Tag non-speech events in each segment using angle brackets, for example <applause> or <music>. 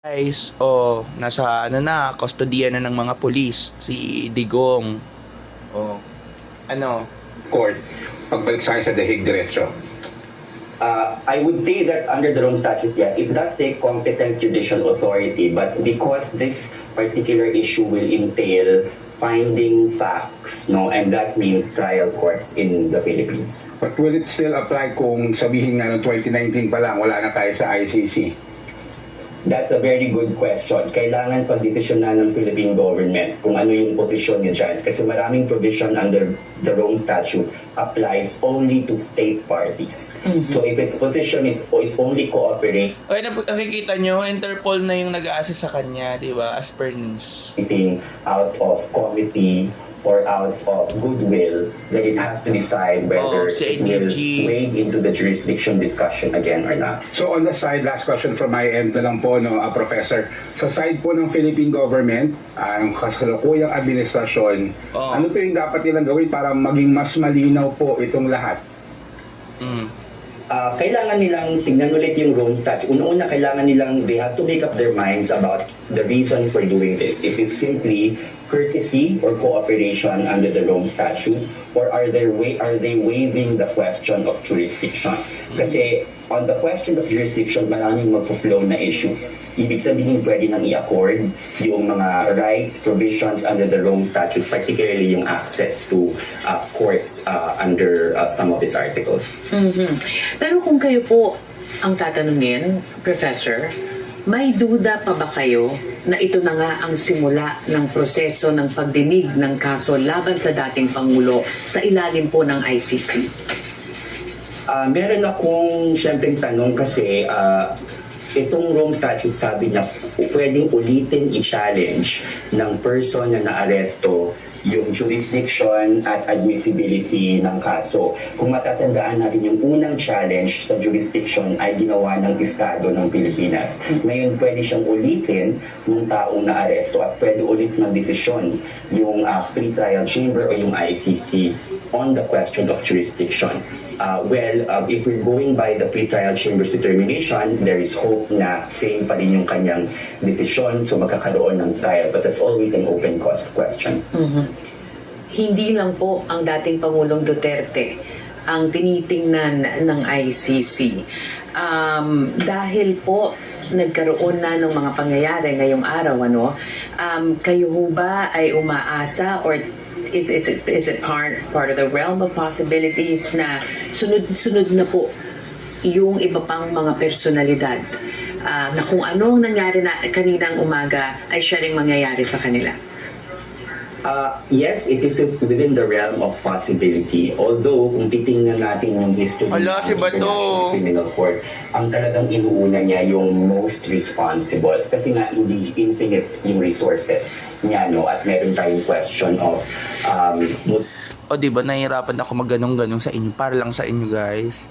guys, oh, nasa ano na, kustodiya na ng mga pulis, si Digong. Oh, ano, court pagbalik sa akin sa dahig diretso. Uh, I would say that under the Rome Statute, yes, it does say competent judicial authority, but because this particular issue will entail finding facts, no, and that means trial courts in the Philippines. But will it still apply kung sabihin nga noong 2019 pa lang, wala na tayo sa ICC? That's a very good question. Kailangan pagdesisyonan ng Philippine government kung ano yung posisyon niya dyan. Kasi maraming provision under the Rome Statute applies only to state parties. So if its position is, is only cooperate okay, nakikita nyo, Interpol na yung nag-a-assist sa kanya, di ba, as per news. out of committee or out of goodwill, then it has to decide Oh, whether si it will wade into the jurisdiction discussion again or not. So on the side, last question from my end na lang po, no, ah, Professor. Sa side po ng Philippine government, ang kasalukuyang administrasyon, Oh. ano po yung dapat nilang gawin para maging mas malinaw po itong lahat? Mm. Ah, kailangan nilang tingnan ulit yung Rome Statute. Una-una, kailangan nilang, they have to make up their minds about the reason for doing this. Is it simply courtesy or cooperation under the Rome Statute? Or are they, wa- are they waiving the question of jurisdiction? Kasi on the question of jurisdiction, maraming mag-flow na issues. Ibig sabihin, pwede nang i-accord yung mga rights, provisions under the Rome Statute, particularly yung access to uh, courts uh, under uh, some of its articles. Mhm. Pero kung kayo po ang tatanungin, Professor, may duda pa ba kayo na ito na nga ang simula ng proseso ng pagdinig ng kaso laban sa dating Pangulo sa ilalim po ng ICC? Ah, meron akong siyempre tanong kasi ah, itong Rome Statute sabi niya pwedeng ulitin i-challenge ng person na naaresto yung jurisdiction at admissibility ng kaso. Kung matatandaan natin yung unang challenge sa jurisdiction ay ginawa ng Estado ng Pilipinas. Ngayon pwede siyang ulitin ng taong naaresto at pwede ulit ng desisyon yung ah, pre-trial chamber o yung ICC on the question of jurisdiction. Uh, well, uh, if we're going by the pre-trial chamber's determination, there is hope na same pa rin yung kanyang desisyon, so magkakaroon ng trial. But that's always an open cost question. Mhm. Hindi lang po ang dating Pangulong Duterte ang tinitingnan ng ICC. Um, dahil po nagkaroon na ng mga pangyayari ngayong araw, ano, um, kayo ho ba ay umaasa or is, is, it, is it part, part of the realm of possibilities na sunod-sunod na po yung iba pang mga personalidad ah, na kung ano ang nangyari na kaninang umaga ay siya ring mangyayari sa kanila? Uh, yes, it is within the realm of possibility. Although, kung titingnan natin yung history Ala, si ng Bato. International Criminal Court, ang talagang inuuna niya yung most responsible. Kasi nga, hindi infinite yung resources niya, no? At meron tayong question of um, O, di ba, nahihirapan ako magganong-ganong sa inyo, para lang sa inyo, guys.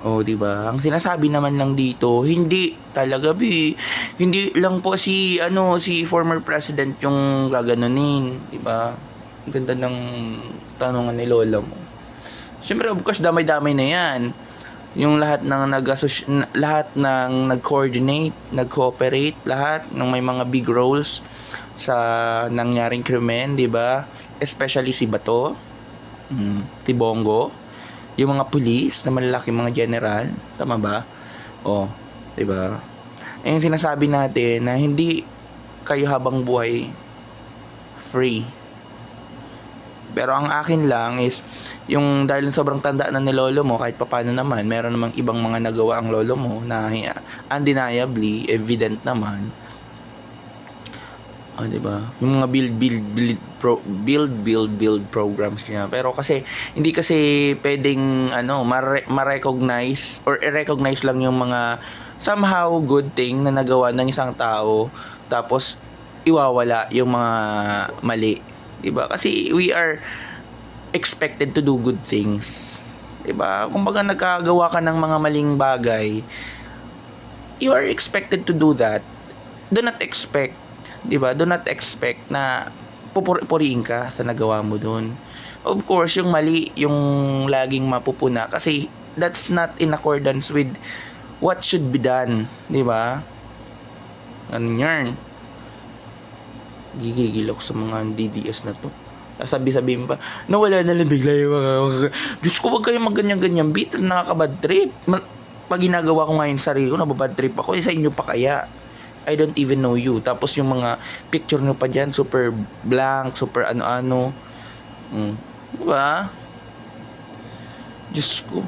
O, di ba? Ang sinasabi naman lang dito, hindi talaga, bi. Hindi lang po si, ano, si former president yung gaganunin, di ba? Ang ganda ng tanongan ni Lola mo. Siyempre, of course, damay-damay na yan. Yung lahat ng nag lahat ng nag-coordinate, nag-cooperate, lahat ng may mga big roles sa nangyaring krimen, 'di ba? Especially si Bato, mm, Tibongo, yung mga pulis na malalaking mga general, tama ba? Oh, 'di ba? Eh, sinasabi natin na hindi kayo habang buhay free. Pero ang akin lang is yung dahil sobrang tanda na ni lolo mo kahit papano naman meron namang ibang mga nagawa ang lolo mo na undeniably evident naman. Oh, 'di ba? Yung mga build build build pro, build build build programs niya. Pero kasi hindi kasi pwedeng ano, mare- ma-recognize or i-recognize lang yung mga somehow good thing na nagawa ng isang tao tapos iwawala yung mga mali. 'Di ba? Kasi we are expected to do good things. 'Di ba? Kumbaga nagkagawa ka ng mga maling bagay, you are expected to do that. Do not expect 'di ba? Do not expect na pupuriin ka sa nagawa mo doon. Of course, yung mali, yung laging mapupuna kasi that's not in accordance with what should be done, 'di ba? Ganun yan. Gigigil ako sa mga DDS na to. Sabi-sabihin pa, nawala na lang bigla yung mga, Diyos ko, wag kayong magganyan-ganyan. Bit, nakakabad trip. Pag ginagawa ko ngayon sa sarili ko, nababad trip ako. Eh, sa inyo pa kaya? I don't even know you. Tapos yung mga picture nyo pa dyan, super blank, super ano-ano. Mm. Diba? Diyos ko.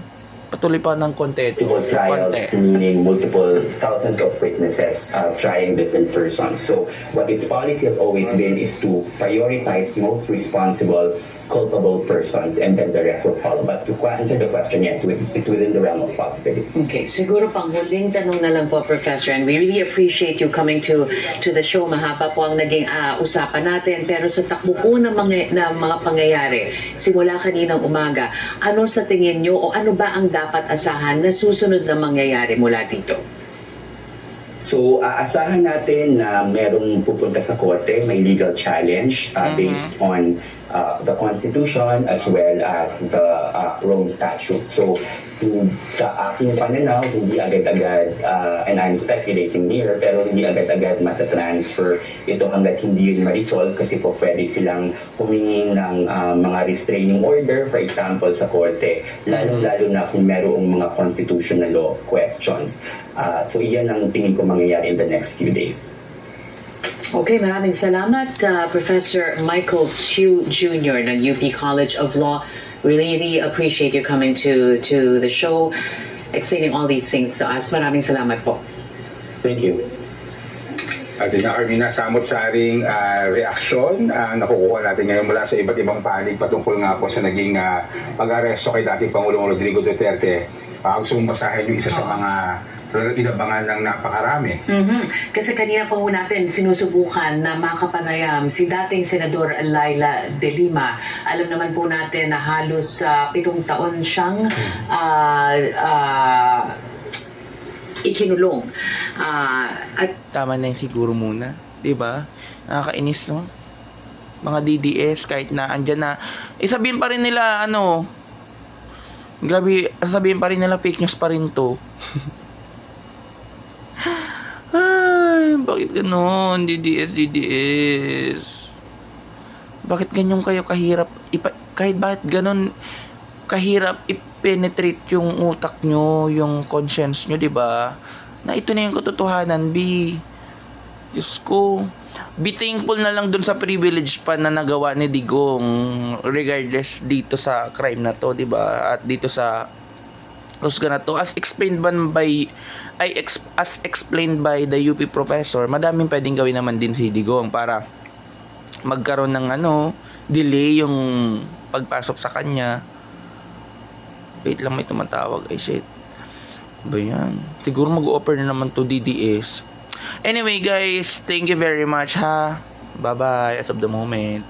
Patuloy pa ng konti ito. multiple trials, Konti. meaning multiple thousands of witnesses uh, trying different persons. So what its policy has always been is to prioritize most responsible, culpable persons, and then the rest will follow. But to answer the question, yes, it's within the realm of possibility. Okay, siguro pang huling tanong na lang po, Professor, and we really appreciate you coming to to the show. Mahaba po ang naging ah, usapan natin, pero sa takbo po ng mga, na mga pangyayari, simula kaninang umaga, ano sa tingin nyo o ano ba ang dapat asahan na susunod na mangyayari mula dito? So, aasahan natin na merong pupunta sa korte, may legal challenge uh, Mhm. based on uh, the Constitution as well as the uh, Rome Statute. So, hin- sa aking pananaw, hindi agad-agad, uh, and I'm speculating here, pero hindi agad-agad matatransfer ito hanggat hindi yun ma-resolve kasi po pwede silang humingi ng uh, mga restraining order, for example, sa korte, lalong-lalo na kung merong mga constitutional law questions. Uh, so, iyan ang tingin ko mangyayari in the next few days. Okay, maraming salamat, uh, Professor Michael Chu Jr. ng UP College of Law. Really appreciate you coming to to the show, explaining all these things to us. Maraming salamat po. Thank you. At yun na Armina, samot-saring ah, reaksyon ah, nakukuha natin ngayon mula sa iba't ibang panig patungkol nga po sa naging ah, pag-aresto kay dating Pangulong Rodrigo Duterte. Uh, gusto mong basahin yung isa sa mga inabangan ng napakarami. Mhm. Kasi kanina pa po natin sinusubukan na makapanayam si dating Senador Laila De Lima. Alam naman po natin na halos sa pitong taon siyang ah, ah, ikinulong. Ah, at Tama na yung siguro muna. 'Di ba? Nakakainis, no? Mga DDS, kahit na andyan na. Eh, sabihin pa rin nila, ano, grabe, sabihin pa rin nila fake news pa rin to. <laughs> Ay, bakit ganon? DDS, DDS. Bakit ganyan kayo kahirap? Ipa, kahit bakit ganon kahirap i-penetrate yung utak nyo, yung conscience nyo, di ba? Na ito na yung katotohanan, B. Diyos ko. Be thankful na lang dun sa privilege pa na nagawa ni Digong regardless dito sa crime na to, di ba? At dito sa husga na to as explained ban by ay ex, as explained by the UP professor madaming pwedeng gawin naman din si Digong para magkaroon ng ano delay yung pagpasok sa kanya wait lang may tumatawag ay shit ba yan? Siguro mag-offer na naman to DDS anyway guys thank you very much ha? Bye bye as of the moment